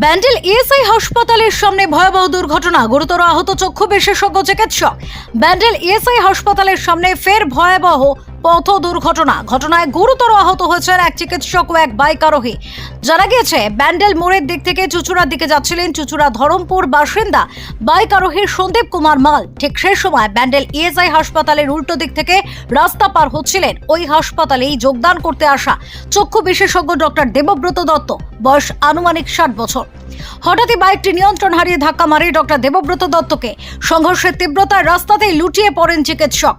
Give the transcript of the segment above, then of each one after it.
Bandel ESI হাসপাতালের সামনে ভয়াবহ দুর্ঘটনা। গুরুতর আহত চক্ষু বিশেষজ্ঞ চিকিৎসক। ব্যান্ডেল ইএসআই হাসপাতালের সামনে ফের ভয়াবহ পথ দুর্ঘটনা। ঘটনায় গুরুতর আহত হয়েছেন এক চিকিৎসক ও এক বাইক আরোহী। জানা গিয়েছে, ব্যান্ডেল মোড়ের দিক থেকে চুচুড়ার দিকে যাচ্ছিলেন চুচুড়া ধরমপুর বাসিন্দা বাইক আরোহী সন্দীপ কুমার মাল। ঠিক সেই সময় ব্যান্ডেল ইএসআই হাসপাতালের উল্টো দিক থেকে রাস্তা পার হচ্ছিলেন। ওই হাসপাতালেই যোগদান করতে আসা চক্ষু বিশেষজ্ঞ ডক্টর দেবব্রত দত্ত। বয়স আনুমানিক ষাট বছর। হঠাৎই বাইকটি নিয়ন্ত্রণ হারিয়ে ধাক্কা মারে ডক্টর দেবব্রত দত্তকে। সংঘর্ষের তীব্রতায় রাস্তাতেই লুটিয়ে পড়েন চিকিৎসক।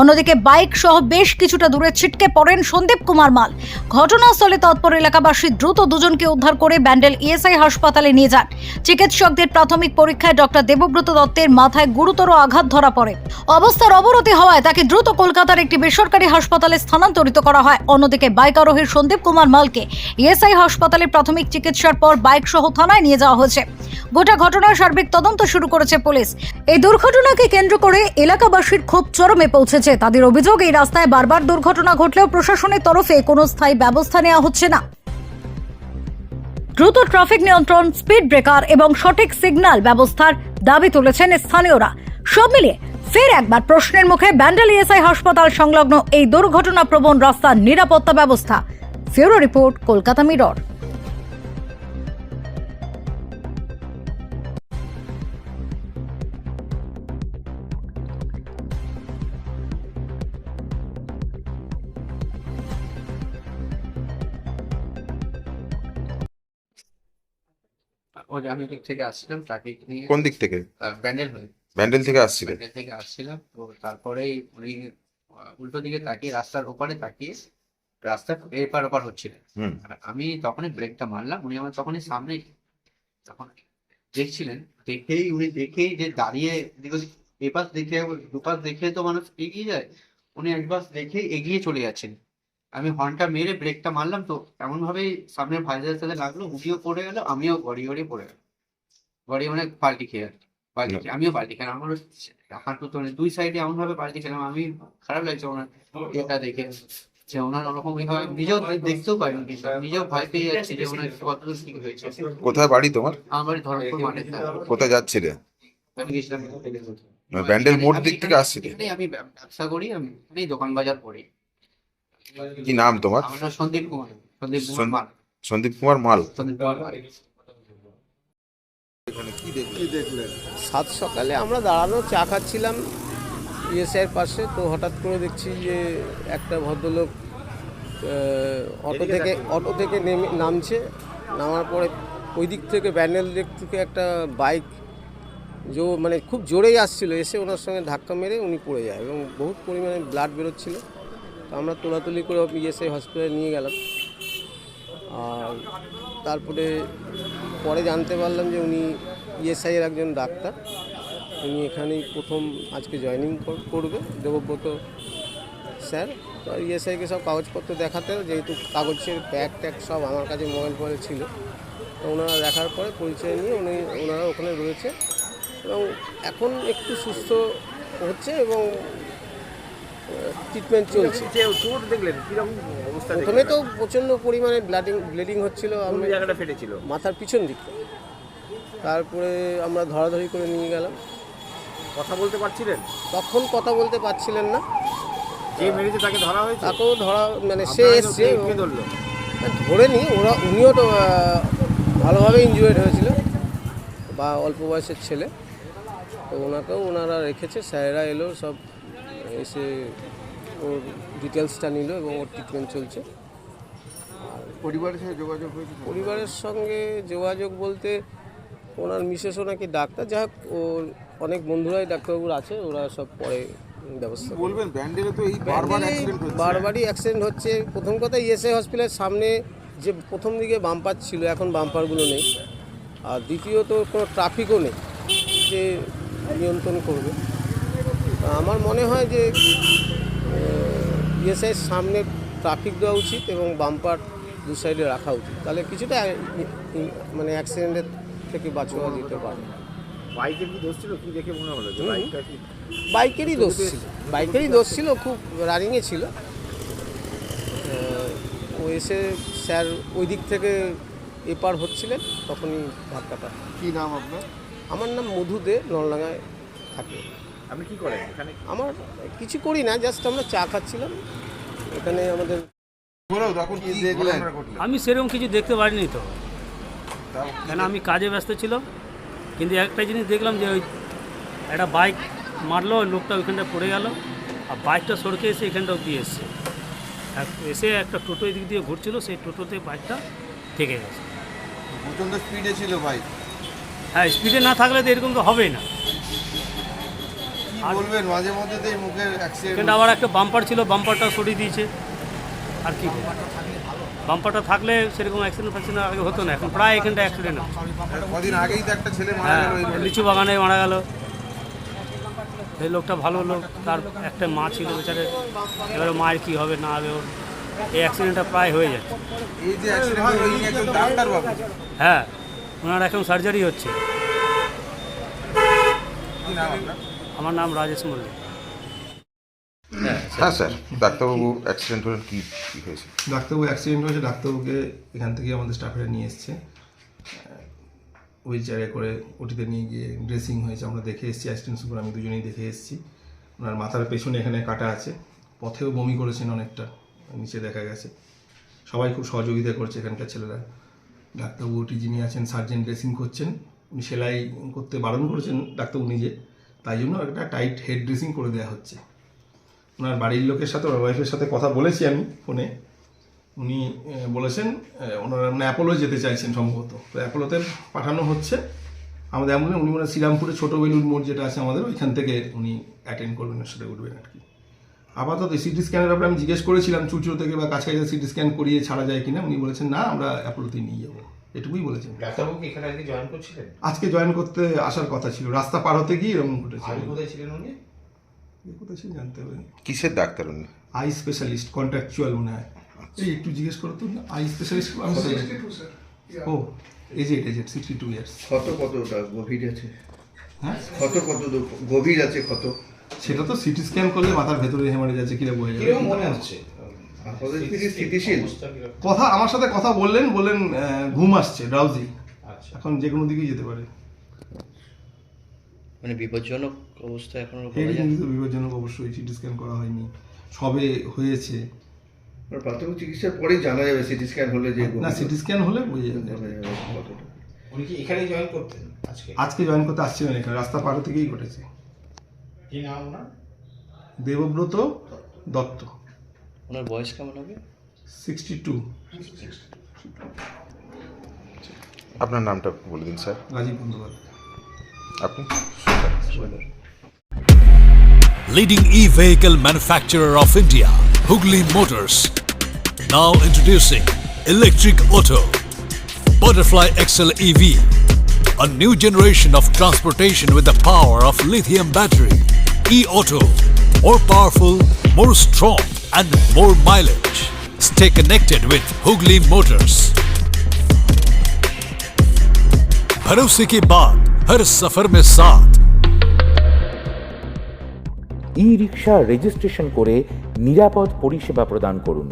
অন্যদিকে বাইক সহ বেশ কিছুটা দূরে ছিটকে পড়েন সন্দীপ কুমার মাল। ঘটনাস্থলে তৎপর এলাকাবাসী দ্রুত দুজনকে উদ্ধার করে ব্যান্ডেল ইএসআই হাসপাতালে নিয়ে যান। চিকিৎসকদের প্রাথমিক পরীক্ষায় ডক্টর দেবব্রত দত্তের মাথায় গুরুতর আঘাত ধরা পড়ে। অবস্থার অবনতি হওয়ায় তাকে দ্রুত কলকাতার একটি বেসরকারি হাসপাতালে স্থানান্তরিত করা হয়। অন্যদিকে বাইক আরোহী সন্দীপ কুমার মালকে ইএসআই হাসপাতালে প্রাথমিক চিকিৎসার পর বাইক সহ থানায় নিয়ে যাওয়া হয়েছে গোটা ঘটনার সার্বিক তদন্ত শুরু করেছে পুলিশ। এই দুর্ঘটনাকে কেন্দ্র করে এলাকাবাসীর ক্ষোভ চরমে পৌঁছেছে। তাদের অভিযোগ, এই রাস্তায় বারবার দুর্ঘটনা ঘটলেও প্রশাসনের তরফে কোনো স্থায়ী ব্যবস্থা নেওয়া হচ্ছে না। দ্রুত ট্রাফিক নিয়ন্ত্রণ, স্পিড ব্রেকার এবং সঠিক সিগন্যাল ব্যবস্থার দাবি তুলেছেন স্থানীয়রা। সব মিলিয়ে ফের একবার প্রশ্নের মুখে ব্যান্ডেল ইএসআই হাসপাতাল সংলগ্ন এই দুর্ঘটনা প্রবণ রাস্তার নিরাপত্তা ব্যবস্থা। Bureau report, Kolkata Mirror. ওই আমি দিক থেকে আসছিলাম ট্রাফিক নিয়ে কোন দিক থেকে? ব্যান্ডেল হয়ে। ব্যান্ডেল থেকে আসছিলেন ব্যান্ডেল থেকে আসছিলাম তো তারপরেই উনি উল্টো দিকে তাকিয়ে রাস্তার ওপারে তাকিয়ে রাস্তা এপার ওপার হচ্ছিলেন আমি তখনই ব্রেকটা মারলাম উনি আমার তখনই সামনে তখন দেখছিলেন দেখেই উনি দেখেই যে দাঁড়িয়ে এপাশ দেখে দুপাশ দেখে তো মানুষ এগিয়ে যায় উনি একবার দেখে এগিয়ে চলে যাচ্ছেন। আমি হর্নটা মেরে ব্রেকটা মারলাম তো এমন ভাবেই সামনের ভাইজারের সাথে লাগল উনিও পড়ে গেল আমিও গড়ি গড়ি পড়ে গেল গড়ি মানে পাল্টি খেয়ে পাল্টি আমিও পাল্টি খেলাম আমার হাঁটু তো দুই সাইডে এমন ভাবে পাল্টি খেলাম আমি খারাপ লাগছে ওনার এটা দেখে যে ওনার ওরকম নিজেও দেখতেও পাইনি নিজেও ভয় পেয়ে যাচ্ছে যে ওনার কতদূর কি হয়েছে। কোথায় বাড়ি তোমার? আমার বাড়ি ধরমপুর মানে কোথায় যাচ্ছিলে? আমি গেছিলাম ব্যান্ডেল মোড় দিক থেকে আসছিলে? আমি ব্যবসা করি আমি দোকান বাজার করি। কি নাম তোমার? সন্দীপ কুমার। সন্দীপ কুমার মাল। সন্দীপ কুমার মাল। সন্দীপ কুমার মাল। কি দেখলে সাত সকালে আমরা দাঁড়ানো চা খাচ্ছিলাম ইএসআইয়ের পাশে তো হঠাৎ করে দেখছি যে একটা ভদ্রলোক অটো থেকে অটো থেকে নেমে নামছে। নামার পরে ওই দিক থেকে ব্যান্ডেল দিক থেকে একটা বাইক জো মানে খুব জোরেই আসছিল। এসে ওনার সঙ্গে ধাক্কা মেরে উনি পড়ে যায় এবং বহুত পরিমাণে ব্লাড বেরোচ্ছিল। আমরা তোলাতুলি করে ইএসআই হসপিটালে নিয়ে গেলাম। আর তারপরে পরে জানতে পারলাম যে উনি ইএসআই এর একজন ডাক্তার। উনি এখানেই প্রথম আজকে জয়েনিং করবে, দেবব্রত স্যার। তো ইএসআইকে সব কাগজপত্র দেখাতে যেহেতু কাগজের ব্যাগ ট্যাগ সব আমার কাছে মোবাইল ফোনে ছিল। তো ওনারা দেখার পরে পরিচয় নিয়ে উনি, ওনারা ওখানে রয়েছে। এবং এখন একটু সুস্থ হচ্ছে এবং ট্রিটমেন্ট চলছে। চোট দেখলেন কীরকম অবস্থা প্রথমে তো প্রচণ্ড পরিমাণে ব্লাডিং ব্লিডিং হচ্ছিল আমি জায়গাটা ফেটেছিল? মাথার পিছন দিকটা তারপরে আমরা ধরাধরি করে নিয়ে গেলাম। কথা বলতে পারছিলেন? তখন কথা বলতে পারছিলেন না। যে মেরেছে তাকে ধরা হয়েছে? তাকেও ধরা মানে সে এসছে ধরলো? ধরে নি ওরা উনিও তো ভালোভাবে ইনজুয়ার্ড হয়েছিল। বা অল্প বয়সের ছেলে। তো ওনাকেও ওনারা রেখেছে স্যারেরা এলো সব এসে ওর ডিটেলসটা নিল এবং ওর ট্রিটমেন্ট চলছে। পরিবারের সাথে যোগাযোগ হয়েছে? পরিবারের সঙ্গে যোগাযোগ বলতে ওনার মিসেসও নাকি ডাক্তার যাই হোক ওর অনেক বন্ধুরাই ডাক্তারবাবুর আছে ওরা সব পরে ব্যবস্থা বলবেন ব্যান্ডেলে তো এই বারবার ব্যান্ডেলে অ্যাক্সিডেন্ট হচ্ছে। বারবারই অ্যাক্সিডেন্ট হচ্ছে। প্রথম কথা ইএসআই হসপিটালের সামনে যে প্রথম দিকে বাম্পার ছিল এখন বাম্পারগুলো নেই। আর দ্বিতীয়ত কোনো ট্রাফিকও নেই যে নিয়ন্ত্রণ করবে। আমার মনে হয় যে ইএসআইয়ের সামনে ট্রাফিক দেওয়া উচিত এবং বাম্পার দু সাইডে রাখা উচিত। তাহলে কিছুটা মানে অ্যাক্সিডেন্টের থেকে বাঁচানো যেতে পারে। বাইকের কি দোষ ছিল? কি দেখে মনে হলো যে বাইকটা কি বাইকেরই দোষ ছিল। বাইকেরই দোষ ছিল খুব রানিংয়ে ছিল। ও এসে স্যার ওই দিক থেকে এপার হচ্ছিলেন তখনই ধাক্কাটা। কী নাম আপনার? আমার নাম মধু দে নলডাঙ্গায় থাকে। আপনি কি করেন এখানে? আমার কিছু করি না জাস্ট আমরা চা খাচ্ছিলাম। এখানে আমাদের আমি সেরকম কিছু দেখতে পারিনি তো। কেন আমি কাজে ব্যস্ত ছিল কিন্তু একটা জিনিস দেখলাম যে ওই একটা বাইক মারলো ওই লোকটা ওইখানটা পড়ে গেল আর বাইকটা সড়কে এসে এখানটা অব্দি এসছে। এসে একটা টোটো এদিক দিয়ে ঘুরছিল সেই টোটোতে বাইকটা থেকে গেছে। প্রচণ্ড স্পিডে ছিল বাইক। হ্যাঁ স্পিডে না থাকলে তো এরকম তো হবেই না। বলবেন মাঝে মধ্যে তো মুখের অ্যাক্সিডেন্ট আবার একটা বাম্পার ছিল বাম্পারটা সরিয়ে দিয়েছে। আর কি বাম্পারটা থাকলে সেরকম অ্যাক্সিডেন্ট ফ্যাক্সিডেন্ট আগে হতো না এখন প্রায় এখানটা অ্যাক্সিডেন্ট হয় কদিন আগেই তো একটা ছেলে মারা হ্যাঁ গেল লিচু বাগানে মারা গেল। সেই লোকটা ভালো লোক তার একটা মা ছিল বেচারে। এবারে মায়ের কী হবে না হবে ওর এই অ্যাক্সিডেন্টটা প্রায় হয়ে যাচ্ছে। এই যে হ্যাঁ ওনার এখন সার্জারি হচ্ছে। আমার নাম রাজেশ মল্লিক। হ্যাঁ স্যার। ডাক্তারবাবু অ্যাক্সিডেন্ট হলেন কি কি হয়েছে? ডাক্তারবাবু অ্যাক্সিডেন্ট হয়েছে ডাক্তারবাবুকে এখান থেকে আমাদের স্টাফেরা নিয়ে এসছে। হুইল চেয়ারে করে ওটিতে নিয়ে গিয়ে ড্রেসিং হয়েছে। আমরা দেখে এসেছি অ্যাসিস্ট্যান্ট সুপার আমি দুজনেই দেখে এসেছি। ওনার মাথার পেছনে এখানে কাটা আছে। পথেও বমি করেছেন অনেকটা নিচে দেখা গেছে। সবাই খুব সহযোগিতা করছে এখানকার ছেলেরা। ডাক্তারবাবু ওটি যিনি আছেন সার্জেন্ট ড্রেসিং করছেন উনি সেলাই করতে বারণ করেছেন ডাক্তারবাবু নিজে। তাই জন্য একটা টাইট হেড ড্রেসিং করে দেওয়া হচ্ছে। ওনার বাড়ির লোকের সাথে, ওনার ওয়াইফের সাথে কথা বলেছি আমি ফোনে উনি বলেছেন ওনারা মানে অ্যাপোলো যেতে চাইছেন সম্ভবত। তো অ্যাপোলোতে পাঠানো হচ্ছে। আমাদের অ্যাম্বুলেন্স, উনি মানে শ্রীরামপুরে ছোটো বেলুর মোড় যেটা আছে আমাদের, ওইখান থেকে উনি অ্যাটেন্ড করবেন, ওর সাথে উঠবেন আর কি। আপাতত সিটি স্ক্যানের ব্যাপারে আমি জিজ্ঞেস করেছিলাম চুচুড়ো থেকে বা কাছাকাছি সিটি স্ক্যান করিয়ে ছাড়া যায় কিনা, উনি বলেছেন, না, আমরা অ্যাপোলোতেই নিয়ে যাব। এটুকুই বলেছেন। ডাক্তারবাবু কি এখানে আজকে জয়েন করছিলেন? আজকে জয়েন করতে আসার কথা ছিল। রাস্তা পার হতে গিয়ে এরকম ঘটেছে আগে কোথায় ছিলেন উনি? কোথায় ছিল জানতে হবে। কিসের ডাক্তার উনি? আই স্পেশালিস্ট কন্ট্রাকচুয়াল মনে হয়। এই একটু জিজ্ঞেস করো তো। আই স্পেশালিস্ট আমি ও aged aged sixty two years ক্ষত কতটা গভীর আছে? হ্যাঁ? ক্ষত কত গভীর আছে ক্ষত সেটা তো সিটি স্ক্যান করলে মাথার ভেতরে হেমারেজ আছে কিরা বোঝা যাবে? মনে হচ্ছে। কি স্থিতিশীল কথা আমার সাথে কথা বললেন বললেন ঘুম আসছে ড্রাউজি আচ্ছা। এখন যে কোনো দিকেই যেতে পারে। মানে বিপজ্জনক অবস্থা এখনও বিপজ্জনক অবশ্যই সিটি স্ক্যান করা হয়নি। সবে হয়েছে। প্রাথমিক চিকিৎসার পরেই জানা যাবে সিটি স্ক্যান হলে যে না সিটি স্ক্যান হলে বোঝা যাবে। উনি কি এখানেই জয়েন করতেন আজকে? আজকে জয়েন করতে আসছিলেন এখানে রাস্তা পার থেকেই ঘটেছে। কি নাম ওনার? দেবব্রত দত্ত। ওনার বয়স কেমন হবে সিক্সটি টু আপনার নামটা বলে দিন স্যার রাজীব বন্দ্যোপাধ্যায় আপনি leading e-vehicle manufacturer of India, Hugli Motors. Now introducing electric auto, Butterfly XL EV, a new generation of transportation with the power of lithium battery. E-auto, more powerful, more strong, and more mileage. Stay connected with Hugli Motors. भरोसे के बाद हर सफर में साथ ই রিক্সা registration করে নিরাপদ পরিষেবা প্রদান করুন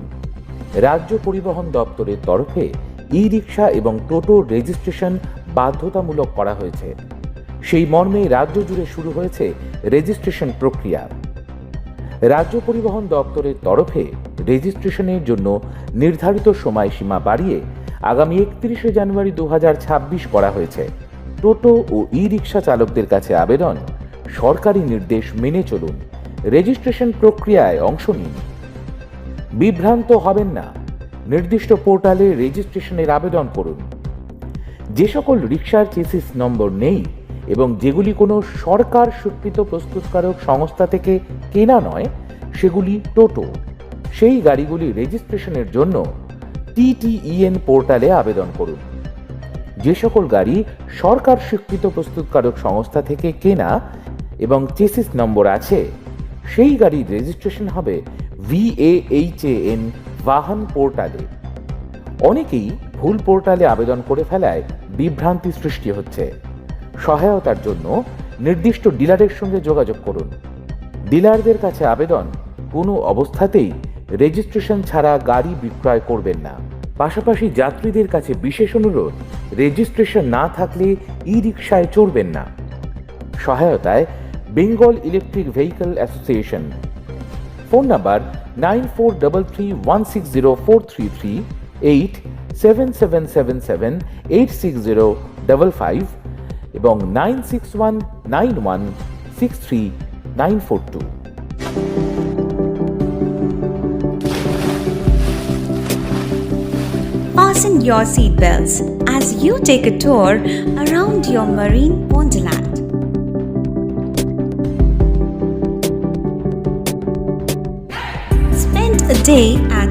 রাজ্য পরিবহন দপ্তরের তরফে ই রিক্সা এবং টোটো রেজিস্ট্রেশন বাধ্যতামূলক করা হয়েছে সেই মর্মে রাজ্য জুড়ে শুরু হয়েছে রেজিস্ট্রেশন প্রক্রিয়া রাজ্য পরিবহন দপ্তরের তরফে রেজিস্ট্রেশনের জন্য নির্ধারিত সময়সীমা বাড়িয়ে আগামী একত্রিশে জানুয়ারি দু হাজার ছাব্বিশ করা হয়েছে। টোটো ও ই রিক্সা চালকদের কাছে আবেদন। সরকারি নির্দেশ মেনে চলুন। রেজিস্ট্রেশন প্রক্রিয়ায় অংশ নিন। বিভ্রান্ত হবেন না। নির্দিষ্ট পোর্টালে রেজিস্ট্রেশনের আবেদন করুন। যে সকল রিক্সার চেসিস নম্বর নেই এবং যেগুলি কোনো সরকার স্বীকৃত প্রস্তুতকারক সংস্থা থেকে কেনা নয়, সেগুলি টোটো। সেই গাড়িগুলি রেজিস্ট্রেশনের জন্য টিটিইএন পোর্টালে আবেদন করুন। যে সকল গাড়ি সরকার স্বীকৃত প্রস্তুতকারক সংস্থা থেকে কেনা এবং চেসিস নম্বর আছে, সেই গাড়ির রেজিস্ট্রেশন হবে ভিএএইচএএন বাহন পোর্টালে। অনেকেই ভুল পোর্টালে আবেদন করে ফেলায় বিভ্রান্তি সৃষ্টি হচ্ছে। সহায়তার জন্য নির্দিষ্ট ডিলারের সঙ্গে যোগাযোগ করুন। ডিলারদের কাছে আবেদন কোনো অবস্থাতেই রেজিস্ট্রেশন ছাড়া গাড়ি বিক্রয় করবেন না। পাশাপাশি যাত্রীদের কাছে বিশেষ অনুরোধ, রেজিস্ট্রেশন না থাকলে ই রিক্সায় চড়বেন না। সহায়তায় Bengal electric vehicle association. Phone number nine four double three one six zero four three three eight seven seven seven seven eight six zero double five এবং nine six one nine one six three nine four two Fasten your seatbelts as you take a tour around your marine wonderland. Spend a day at